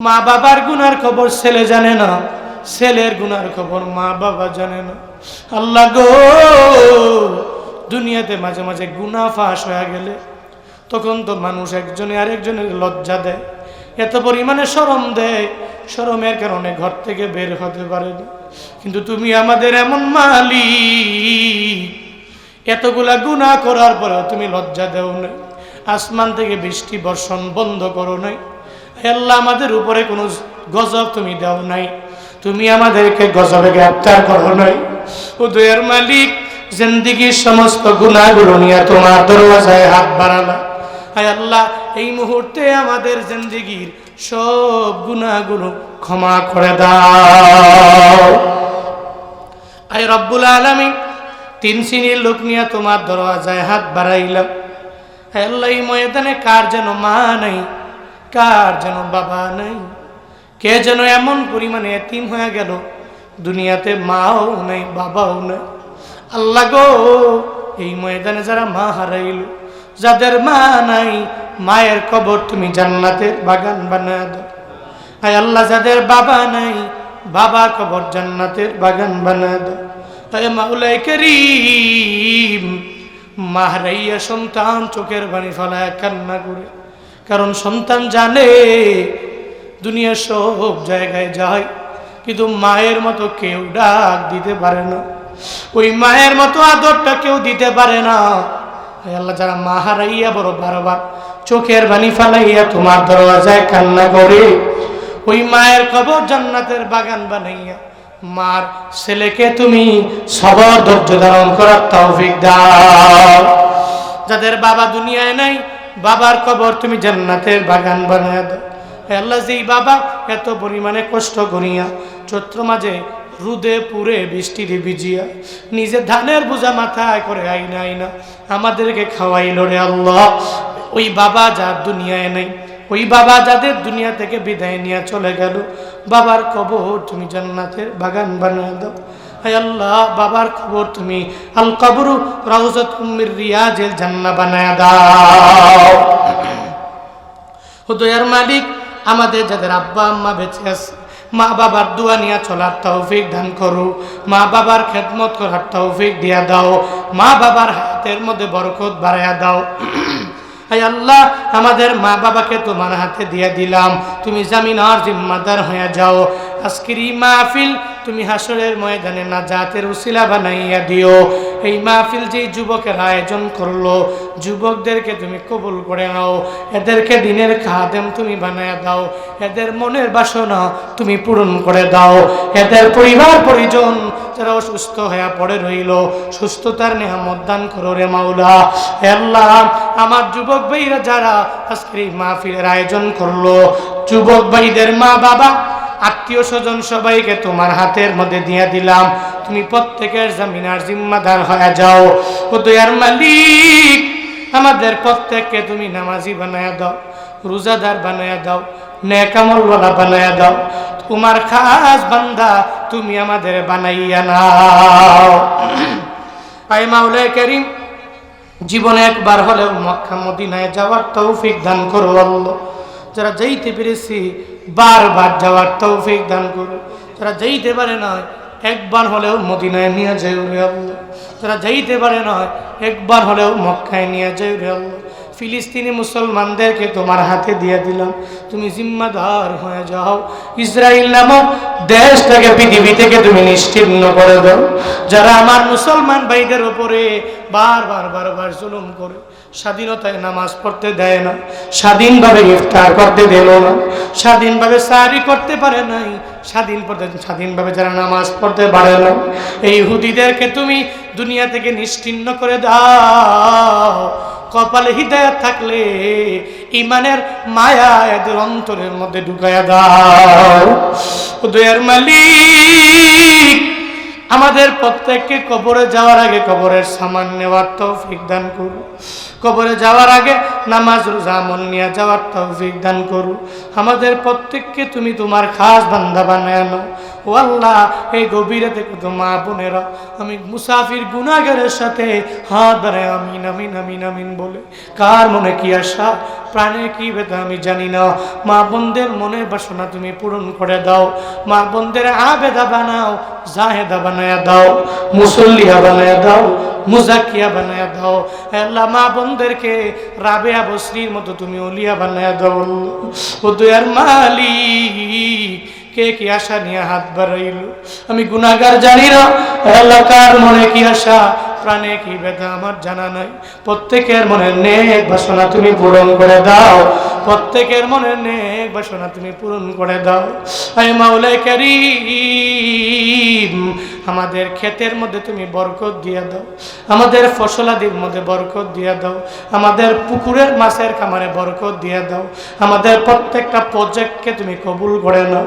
মা বাবার গুনার খবর ছেলে জানে না, ছেলের গুনার খবর মা বাবা জানে না। আল্লাহ গো, দুনিয়াতে মাঝে মাঝে গুনা ফাঁস হয়ে গেলে তখন তো মানুষ একজনে আরেকজনের লজ্জা দেয়, এত পরিমাণে সরম দেয়। সরমের কারণে ঘর থেকে বের হতে পারে না। কিন্তু তুমি আমাদের এমন মালি এতগুলা গুনাহ করার পরেও তুমি লজ্জা দেও নাই। আসমান থেকে বৃষ্টি বর্ষণ বন্ধ করো নাই। হে আল্লাহ আমাদের উপরে কোনো গজব তুমি দাও নাই। তুমি আমাদেরকে গজবে গ্রেপ্তার করো নাই। উদয়ের মালিক জিন্দিগির সমস্ত গুণাগুলো নিয়ে তোমার দরওয়াজায় হাত বাড়ালা। হায় আল্লাহ, এই মুহূর্তে আমাদের জিন্দিগির সব গুণাগুলো ক্ষমা করে দাও। আয় রব্বুল আলমী তিন শ্রেণির লোক নিয়ে তোমার দরওয়াজায় হাত বাড়াইলাম। আল্লাহ, এই ময়দানে কার যেন মা নাই? কার যেন বাবা নাই? কে যেন এমন পরিমাণে এতিম হয়ে গেল? দুনিয়াতে মাও নাই, বাবাও নাই। আল্লাহ গো, এই ময়দানে যারা মা হারাইল, যাদের মা নাই, মায়ের কবর তুমি জান্নাতের বাগান বানায় দাও। হায় আল্লাহ, যাদের বাবা নাই বাবার কবর জান্নাতের বাগান বানায় দাও। হায় মাওলাই করিম মাহরাইয়া সন্তান চোখের বাণী ফলায় কান্না করে। কারণ সন্তান জানে দুনিয়ার সব জায়গায় যায়, কিন্তু মায়ের মতো কেউ ডাক দিতে পারে না। ওই মায়ের মতো আদরটা কেউ দিতে পারে না। আল্লাহ, যারা মা হারাইয়া বড় বারবার চোখের বাণী ফালাইয়া তোমার দরওয়াজায় কান্না করে, ওই মায়ের কবর জান্নাতের বাগান বানাইয়া মার ছেলেকে তুমি সবর ধৈর্য ধারণ করার তৌফিক দাও। যাদের বাবা দুনিয়ায় নাই বাবার কবর তুমি জান্নাতের বাগান বানায় দাও। আল্লাহ, যেই বাবা এত পরিমাণে কষ্ট করিয়া চৈত্র মাঝে রুদে পুরে বৃষ্টিতে ভিজিয়া নিজে ধানের বোঝা মাথায় করে আইনা আইনা আমাদেরকে খাওয়াইল রে আল্লাহ। ওই বাবা যার দুনিয়ায় নেই, ওই বাবা যাদের দুনিয়া থেকে বিদায় নিয়ে চলে গেল, বাবার কবর তুমি জান্নাতের বাগান বানিয়ে দাও। হায় আল্লাহ, বাবার খবর তুমি। আল কবরু রাউজাত উম্মির রিয়াজের জান্না বানায় দাও। ও দয়ার মালিক, আমাদের যাদের আব্বা আম্মা বেঁচে আছে, মা বাবার দোয়া নিয়ে চলার তৌফিক দান করো। মা বাবার খেদমত করার তৌফিক দিয়া দাও। মা বাবার হাতের মধ্যে বরকত বাড়াইয়া দাও। হায় আল্লাহ, আমাদের মা বাবাকে তোমার হাতে দিয়ে দিলাম। তুমি জামিনার জিম্মাদার হয়ে যাও। আজকের এই মাহফিল তুমি হাসরের ময়দানে না জাতের উসিলা বানাইয়া দিও। এই মাহফিল যে যুবকের আয়োজন করল, যুবকদেরকে তুমি কবুল করে নাও। এদেরকে দিনের খাদেম তুমি বানাইয়া দাও। এদের মনের বাসনা তুমি পূরণ করে দাও। এদের পরিবার পরিজন যারা অসুস্থ হয়ে পড়ে রইল। সুস্থতার নেহামত দান করো রে মাওলা। আল্লাহ, আমার যুবক ভাইরা যারা আজকের এই মাহফিলের আয়োজন করল, যুবক ভাইদের মা বাবা আত্মীয় স্বজন সবাইকে তোমার হাতের মধ্যে দিয়ে দিলাম। তুমি প্রত্যেকের জামিনার জিম্মাদার হয়ে যাও। ও দয়ার মালিক, আমাদের প্রত্যেককে তুমি নামাজি বানায়া দাও, রোজাদার বানায়া দাও নেকামলওয়ালা বানায়া দাও। তোমার খাস বান্দা তুমি আমাদের বানাইয়া নাও। আয় মাওলায় করিম, জীবনে একবার হলেও মক্কা মদিনায় যাওয়ার তৌফিক দান করো আল্লাহ। যারা যাইতে পেরেছি, বারবার যাওয়ার তৌফিক দান করো। যারা যাইতে পারে না একবার হলেও মদিনায় নিয়ে যাই আল্লাহ। যারা যাইতে পারে না একবার হলেও মক্কায় নিয়ে যাই আল্লাহ। ফিলিস্তিনি মুসলমানদেরকে তোমার হাতে দিয়ে দিলাম। তুমি জিম্মাদার হয়ে যাও। ইসরায়েল নামক দেশ দেশটাকে, পৃথিবী থেকে তুমি নিশ্চিহ্ন করে দাও। যারা আমার মুসলমান ভাইদের ওপরে বারবার বারবার জুলুম করে, স্বাধীনতায় নামাজ পড়তে দেয় না, স্বাধীনভাবে ইফতার করতে দিল না, স্বাধীনভাবে সারি করতে পারে নাই স্বাধীন পড়তে, স্বাধীনভাবে যারা নামাজ পড়তে পারে না, এই হুদিদেরকে তুমি দুনিয়া থেকে নিশ্চিহ্ন করে দাও। কপালে হৃদয় থাকলে ইমানের মায়া এদের অন্তরের মধ্যে ঢুকাইয়া দাও। উদয়ের মালিক, আমাদের প্রত্যেককে কবরে যাওয়ার আগে কবরের সামান নেওয়ার তৌফিক দান করু। কবরে যাওয়ার আগে নামাজ রোজা আমল নিয়ে যাওয়ার তৌফিক দান করু আমাদের প্রত্যেককে তুমি তোমার খাস বান্দা বানায় নাও। ও আল্লাহ, এই গভীরাতে কত মা বোনেরা। আমি মুসাফির গুনাগারের সাথে হাত বাড়ায় আমিন আমিন আমিন আমিন বলে। কার মনে কি আশা? প্রাণে কি বেদা আমি জানি না। মা বোনদের মনের বাসনা তুমি পূরণ করে দাও। মা বোনদের আবেদা বানাও, জাহেদা বানায়া দাও, মুসল্লিয়া বানায়া দাও মুজাকিয়া বানায়া দাও। আল্লাহ, মা বোনদেরকে রাবেয়া বসরির মতো তুমি অলিয়া বানায়া দাও। ও দুয়ার মালিক, কে কি আশা নিয়ে হাত বাড়াইল? আমি গুনাগার জানি না, এলাকার মনে কি আশা, প্রাণে কি ব্যথা, আমার জানা নাই। প্রত্যেকের মনে নেক বাসনা তুমি পূরণ করে দাও। প্রত্যেকের মনে নেক বাসনা তুমি পূরণ করে দাও। আয় মাওলাই কারীম আমাদের ক্ষেতের মধ্যে তুমি বরকত দিয়ে দাও। আমাদের ফসলাদির মধ্যে বরকত দিয়ে দাও। আমাদের পুকুরের মাছের খামারে বরকত দিয়ে দাও। আমাদের প্রত্যেকটা প্রজেক্টকে তুমি কবুল করে নাও।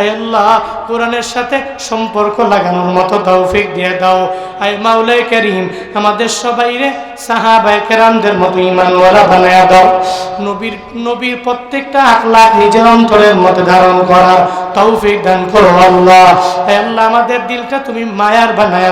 আল্লাহ, কোরআনের সাথে সম্পর্ক লাগানোর মতো তৌফিক দিয়ে দাও। আয় মাউলাই করিম, আমাদের সবাইরে আমাদের দিলটা তুমি মায়ার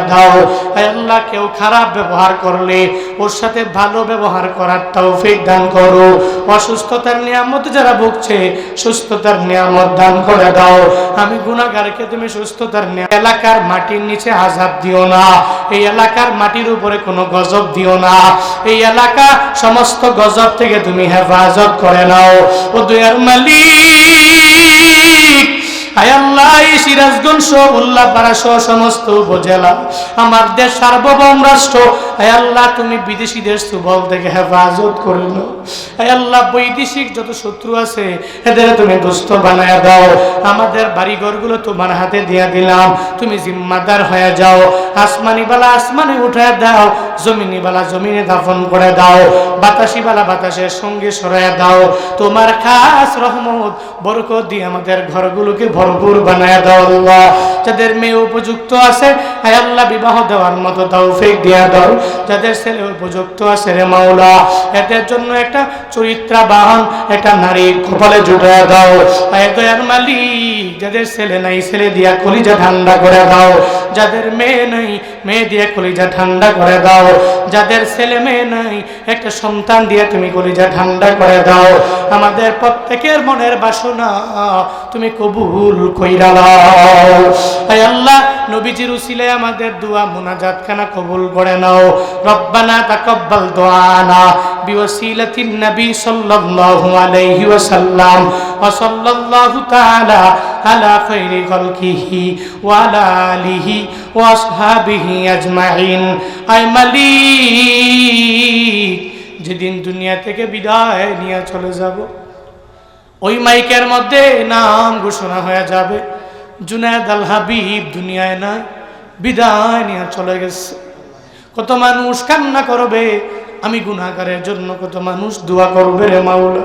দাও। আল্লাহ, কেউ খারাপ ব্যবহার করলে ওর সাথে ভালো ব্যবহার করার তৌফিক দান করো। অসুস্থতার নিয়ামত যারা ভুগছে, সুস্থতার নিয়ামত দান করে দাও। আমি গুণাগারকে তুমি সুস্থতার এলাকার মাটির নিচে আজাব দিও না। এই এলাকার মাটির উপরে কোনো গজব দিও না। এই এলাকা সমস্ত গজব থেকে তুমি হেফাজত করে নাও। ও দুয়ার মালিক সিরাজগঞ্জ উল্লাপাড়া সহ সমস্ত উপজেলা, আমার দেশ সার্বভৌম রাষ্ট্র আয় আল্লাহ, তুমি বিদেশিদের সুবল থেকে হেফাজত করে নাও। আয় আল্লাহ, বৈদেশিক যত শত্রু আছে, এদের তুমি দুস্থ বানায় দাও। আমাদের বাড়িঘরগুলো তোমার হাতে দিয়া দিলাম। তুমি জিম্মাদার হয়ে যাও। আসমানি বালা আসমানে উঠায় দাও। জমিনি বালা জমিনে দাফন করে দাও। বাতাসি বালা বাতাসের সঙ্গে সরায় দাও। তোমার খাস রহমত, বরকত দিয়ে আমাদের ঘরগুলোকে ভরপুর বানায় দাও আল্লাহ। যাদের মেয়ে উপযুক্ত আছে, হায় আল্লাহ, বিবাহ দেওয়ার মতো তৌফিক দিয়া দাও। যাদের ছেলে উপযুক্ত রে মাওলা, এদের জন্য একটা চরিত্রাবাহন, একটা নারী কপালে জুটায় দাও। দয়ার মালিক, যাদের ছেলে নাই, ছেলে দিয়া কলিজা ঠান্ডা করে দাও। যাদের মেয়ে নাই, মেয়ে দিয়ে কলিজা ঠান্ডা করে দাও। যাদের ছেলে মেয়ে নাই, একটা সন্তান দিয়ে তুমি কলিজা ঠান্ডা করে দাও। আমাদের প্রত্যেকের মনের বাসনা তুমি কবুল কইরা নাও। আল্লাহ নবীজির উসিলে আমাদের দোয়া মুনাজাত খানা কবুল করে নাও। রব্বানা তাকাব্বাল দোয়ানা বিওসিলাতিন নবী সাল্লাল্লাহু আলাইহি ওয়াসাল্লাম ওয়া সাল্লাল্লাহু তাআলা আলা খাইরি খালকিহি ওয়া আলা আলিহি ওয়া আসহাবিহি আজমাইন। আই মালিক, যেদিন দুনিয়া থেকে বিদায় নিয়ে চলে যাব, ওই মাইকের মধ্যে নাম ঘোষণা হয়ে যাবে। জুনায়দ আল হাবিব দুনিয়ায় নাই বিদায় নিয়ে চলে গেছে। কত মানুষ কান্না করবে, আমি গুনাহগারের জন্য কত মানুষ দোয়া করবে রে মাওলা।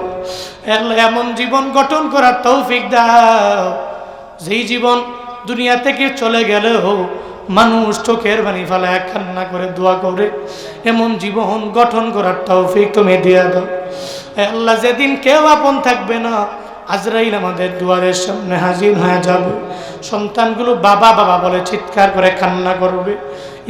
এমন জীবন গঠন করার তৌফিক দাও। যেই জীবন দুনিয়া থেকে চলে গেলে গেলেও মানুষ চোখের বাণী ফেলায় কান্না করে, দোয়া করে, এমন জীবন গঠন করার তৌফিক তুমি দিয়ে দাও। আল্লাহ যেদিন কেউ আপন থাকবে না আজরাইল আমাদের দুয়ারের সামনে হাজির হয়ে যাবে। সন্তানগুলো বাবা বাবা বলে চিৎকার করে কান্না করবে।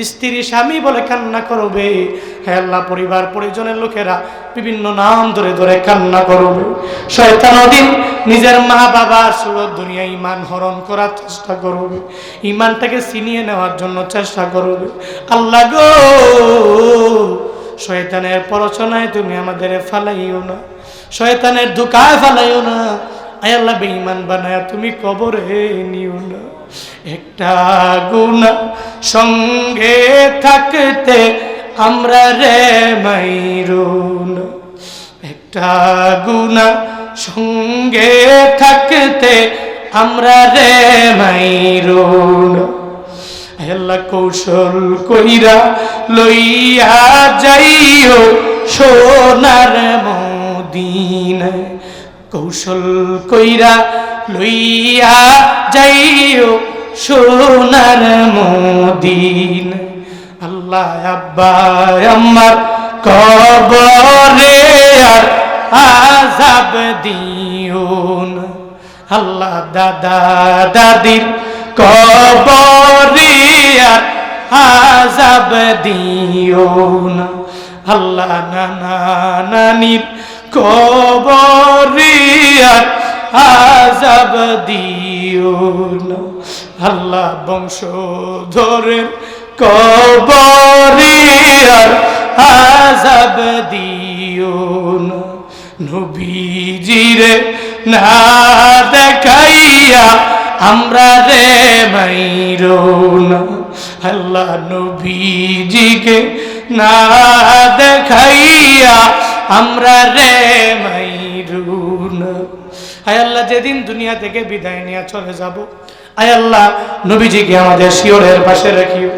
স্ত্রী, স্বামী বলে কান্না করবে। হ্যাঁ আল্লাহ, পরিবার, পরিজনের লোকেরা বিভিন্ন নাম ধরে ধরে কান্না করবে। শয়তান দিন নিজের মা বাবার সুরত দুনিয়া ইমান হরণ করার চেষ্টা করবে। ইমানটাকে ছিনিয়ে নেওয়ার জন্য চেষ্টা করবে। আল্লাহ গো! শয়তানের পরচনায় তুমি আমাদের ফালাইও না, শয়তানের ধোকায় ফালাইও না। আয় আল্লাহ, বেঈমান বানায় তুমি কবরে নিও না। একটা গুণা সঙ্গে থাকতে আমরা রে মাইরুন একটা গুণা সঙ্গে থাকতে আমরা রে মাইরুন আল্লাহ কৌশল কইরা লইয়া যাইও সোনার মদিনায়। কৌশল কইরা লইয়া যাইও সোনার মদিনায়। আল্লাহ আব্বা, আমার কবরে আর আজাব দিও আল্লাহ দাদা, দাদির কবরে আর আজাব দিও না। আল্লাহ নানা নানির কবরে আর আজাব দিও না। আল্লাহ বংশ ধরে কবরে আর আজাব দিও না। নবীজিরে না দেখাইয়া আমরা রে মাইরো না। আল্লাহ নবীজিকে না দেখাইয়া আমরা রে মাইরো না আয় আল্লাহ, যেদিন দুনিয়া থেকে বিদায় নিয়ে চলে যাব, আয় আল্লাহ, নবীজিকে আমাদের শিওরের পাশে রাখিও।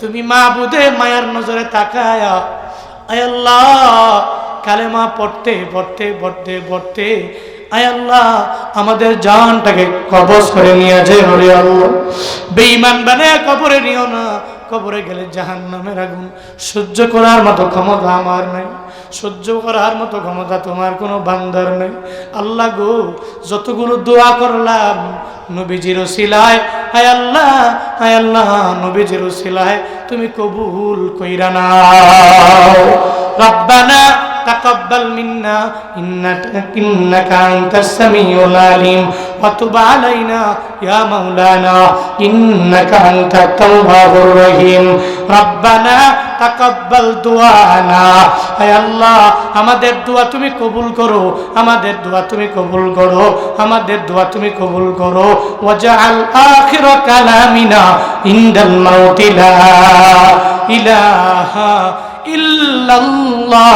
তুমি মা বুধে মায়ার নজরে তাকায়া, আয় আল্লাহ, কালেমা পড়তে পড়তে পড়তে পড়তে আয় আল্লাহ, আমাদের জানটাকে কবজ করে নিয়ে যায় হরে আল্লাহ। বেঈমান বানায় কবরে নিও না। কবরে গেলে জাহান নামের আগুন। সহ্য করার মতো ক্ষমতা আমার নাই। সহ্য করার মতো ক্ষমতা তোমার কোনো বান্দার নেই। আল্লাহ গো, যতগুলো দোয়া করলাম নবীজির সিলায় হায় আল্লাহ হায় আল্লাহ, নবীজির সিলায় তুমি কবুল কইরা নাও। রব্বানা تقبل منا إنك, إنك أنت السميع العليم وتب علينا يا مولانا إنك أنت التواب الرحيم ربنا তাকাব্বাল দুআনা হায় আল্লাহ আমাদের দোয়া তুমি কবুল করো আমাদের দোয়া তুমি কবুল করো আমাদের দোয়া তুমি কবুল করো ওয়াজআল আখির কালামিনা ইনদাল মাউতি লা ইলাহা ইল্লাল্লাহু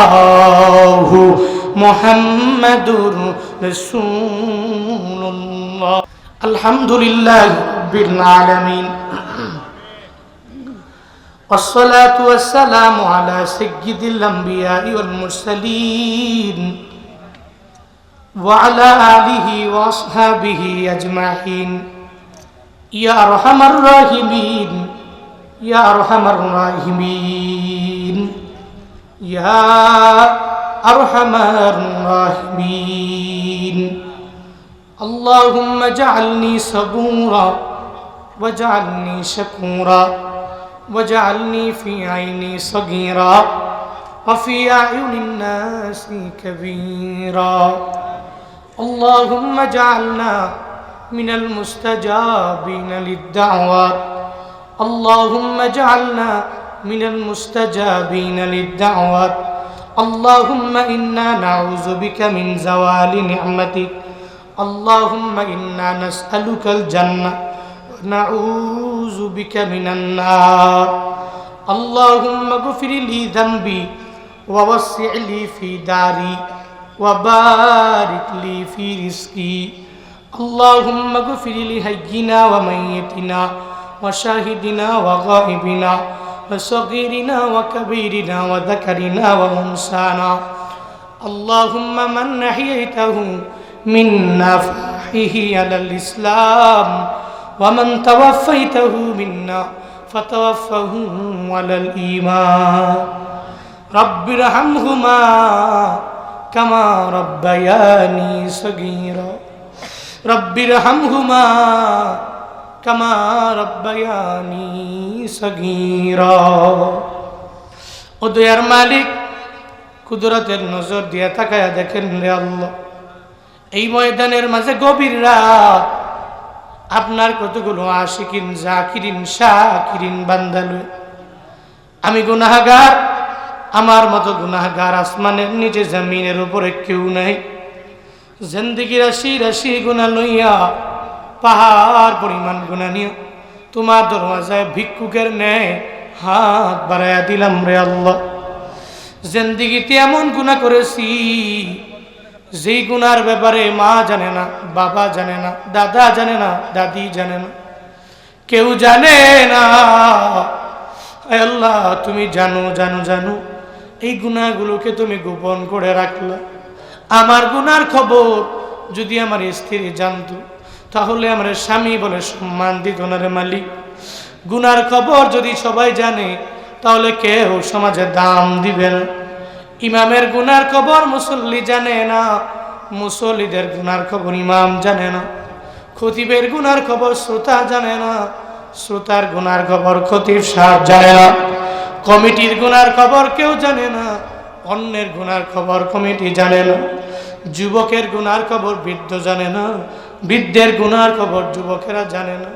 মুহাম্মাদুর রাসূলুল্লাহ আলহামদুলিল্লাহ রাব্বিল আলামিন والصلاة والسلام على سيد الأنبياء والمرسلين وعلى آله وأصحابه أجمعين يا أرحم الراحمين يا أرحم الراحمين. يا أرحم الراحمين. اللهم اجعلني صبورا واجعلني شكورا واجعلني في عيني صغيرا وفي أعين الناس كبيرا. اللهم اجعلنا من المستجابين للدعوات اللهم اجعلنا من المستجابين للدعوات. اللهم إنا نعوذ بك من زوال نعمتك. اللهم إنا نسألك الجنة ونعوذ بك من النار. اللهم اغفر لي ذنبي ووسع لي في داري وبارك لي في رزقي. اللهم اغفر لحينا وميتنا وشاهدنا وغائبنا وصغيرنا وكبيرنا وذكرنا وانسانا اللهم من أحييته منا فاحيه على الإسلام ومن توفيته منا فتوفه على الإيمان. رب ارحمهما كما ربياني صغيرا. رب ارحمهما كما ربياني صغيرا ও দয়ার মালিক কুদরতের নজর দিয়ে তাকায়া দেখেন রে আল্লাহ এই ময়দানের মাঝে গভীর রাত আপনার কতগুলো আশিকিন জাকিরিন শাকিরিন বান্দালু আমি গুনাহাগার আমার মতো গুনাহাগার আসমানের নিচে জমিনের উপরে কেউ নাই জিন্দিগি রাশি রাশি গুণা লইয়া পাহাড় পরিমাণ গুণা নিয়ে তোমার দরওয়াজায় ভিক্ষুকের ন্যায় হাত বাড়াইয়া দিলাম রে আল্লাহ। জিন্দিগিতে এমন গুণা করেছি, যেই গুনার ব্যাপারে মা জানে না, বাবা জানে না, দাদা জানে না, দাদি জানে না, কেউ জানে না। আল্লাহ, তুমি জানো জানো জানো, এই গুণাগুলোকে তুমি গোপন করে রাখলা। আমার গুনার খবর যদি আমার স্ত্রী জানতো তাহলে আমার স্বামী বলে সম্মান দিত না রে মালিক। গুনার খবর যদি সবাই জানে, তাহলে কেউ সমাজে দাম দিবে না। ইমামের গুনার খবর মুসল্লি জানে না, মুসল্লিদের গুনার খবর ইমাম জানে না। খতিবের গুনার খবর শ্রোতা জানে না, শ্রোতার গুনার খবর খতিব সাহেব জানে না। কমিটির গুনার খবর কেউ জানে না, অন্যের গুনার খবর কমিটি জানে না। যুবকের গুনার খবর বৃদ্ধ জানে না বৃদ্ধের গুনার খবর যুবকেরা জানে না।